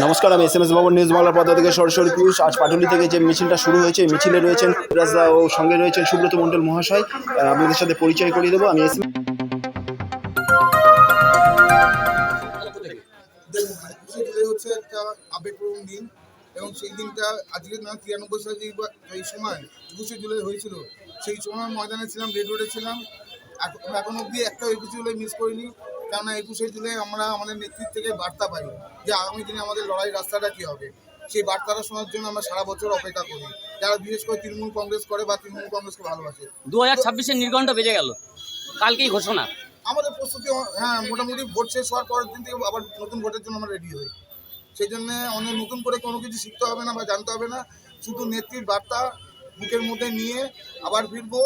নমস্কার, আমি S M S Babu news বাংলার পথ থেকে সরাসরি পিউষ আজ পাটুলি থেকে যে মিছিলটা শুরু হয়েছে মিছিলে রয়েছেন রাজদা ও সঙ্গে রয়েছেন সুব্রত মণ্ডল মহাশয়। আপনাদের সাথে পরিচয় করিয়ে দেবো। আমি এস হচ্ছে একটা আবেগপ্রবণ দিন এবং সেই দিনটা আজকে না, তিরানব্বই সালে এই সময় একুশে জুলাই হয়েছিল, সেই সময় ময়দানে ছিলাম, রেড রোডে ছিলাম। এখন অবধি একটা একুশে জুলাই মিস করিনি। কেননা একুশে জুলাই আমরা আমাদের নেতৃত্ব থেকে বার্তা পাই যে আগামী দিনে আমাদের লড়াই রাস্তাটা কী হবে। সেই বার্তাটা শোনার জন্য আমরা সারা বছর অপেক্ষা করি। যারা বিশেষ করে তৃণমূল কংগ্রেস করে বা তৃণমূল কংগ্রেসকে ভালোবাসে। দু হাজার ছাব্বিশের নির্ঘণ্ট বেজে গেল। কালকেই ঘোষণা। আমাদের প্রস্তুতি হ্যাঁ মোটামুটি ভোট শেষ হওয়ার পরের দিন থেকে আবার নতুন ভোটের জন্য আমরা রেডি হই। সেই জন্য অনেক নতুন করে কোনো কিছু শিখতে হবে না বা জানতে হবে না। শুধু নেত্রীর বার্তা বুকের মধ্যে নিয়ে আবার ফিরবো।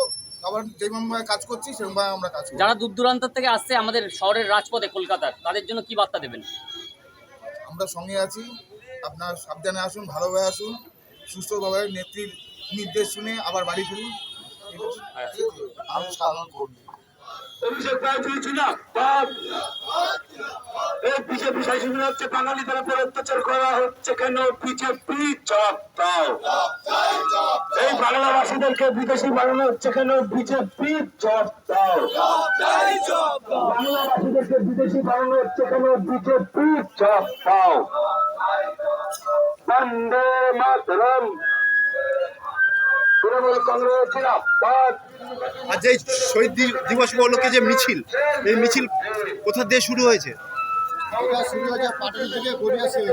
আবার যেভাবে কাজ করছি সেরকমভাবে আমরা কাজ যারা দূর দূরান্ত থেকে আসছে আমাদের শহরের রাজপথে কলকাতার তাদের জন্য কি বার্তা দেবেন? আমরা সঙ্গে আছি। আপনার সাবধানে আসুন ভালোভাবে আসুন। সুস্থভাবে নেত্রীর নির্দেশ শুনে আবার বাড়ি ফিরুন। আমি সাধারণ কর্মী। অভিষেক এই বিজেপি শাসন হচ্ছে বাঙালিদের উপর অত্যাচার করা হচ্ছে কেন? বিজেপি জবাব দাও। এই বাংলাভাষীদেরকে বিদেশি বানানো হচ্ছে কেন? বিজেপি জবাব দাও। বাংলাভাষীদেরকে বিদেশি বানানো হচ্ছে কেন? বিজেপি জবাব দাও। বন্দে মাতরম। তৃণমূল কংগ্রেস, জিন্দাবাদ। আজ এই শহীদ দিবস উপলক্ষে যে মিছিল, এই মিছিল কোথা দিয়ে শুরু হয়েছে? এটা শুরু হয়েছে পাটুলি থেকে গড়িয়া শেষ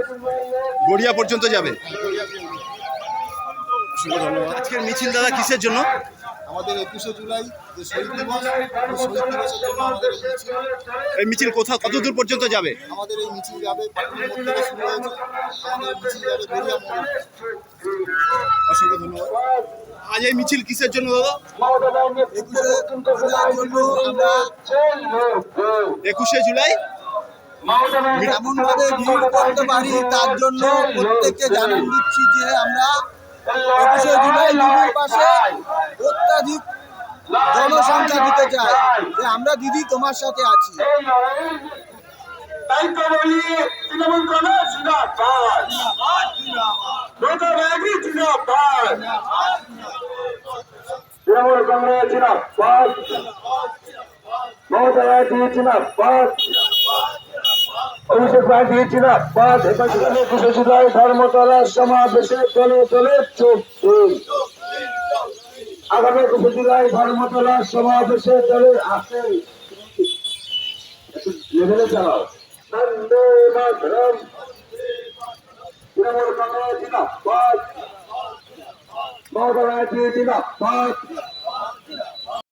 গড়িয়া পর্যন্ত যাবে। অসংখ্য ধন্যবাদ। আজকের মিছিল দাদা কিসের জন্য? আমাদের একুশে জুলাই যে শহীদ দিবস এই শহীদ দিবসের জন্য আমাদের এই মিছিল কোথাও কত দূর পর্যন্ত যাবে? আমাদের এই মিছিল যাবে পাটুলির মোড় থেকে শুরু হয়েছে। আমাদের মিছিল যাবে গড়িয়া মোড় অসংখ্য ধন্যবাদ। আজ এই মিছিল কিসের জন্য দাদা? একুশে জুলাই আমরা একুশে জুলাই? এমন ভাবে ভিড় করতে পারি তার জন্য প্রত্যেককে জানান দিচ্ছি যে আমরা একুশে জুলাই দিদির পাশে অত্যাধিক জনসংখ্যা দিতে চাই, যে আমরা দিদি তোমার সাথে আছি। তৃণমূল কংগ্রেস ব্যানার্জি জিন্দাবাদ তৃণমূল কংগ্রেস জিন্দাবাদ। মমতা ব্যানার্জি জিন্দাবাদ। অভিষেক ব্যানার্জি জিন্দাবাদ একুশে জুলাই ধর্মতলা সমাবেশে দলে দলে চোখ। আগামী একুশে জুলাই ধর্মতলা সমাবেশে দলে আসেন লেভেলে চালাও বন্দে মাতরম। তৃণমূল কংগ্রেস জিন্দাবাদ মমতা ব্যানার্জি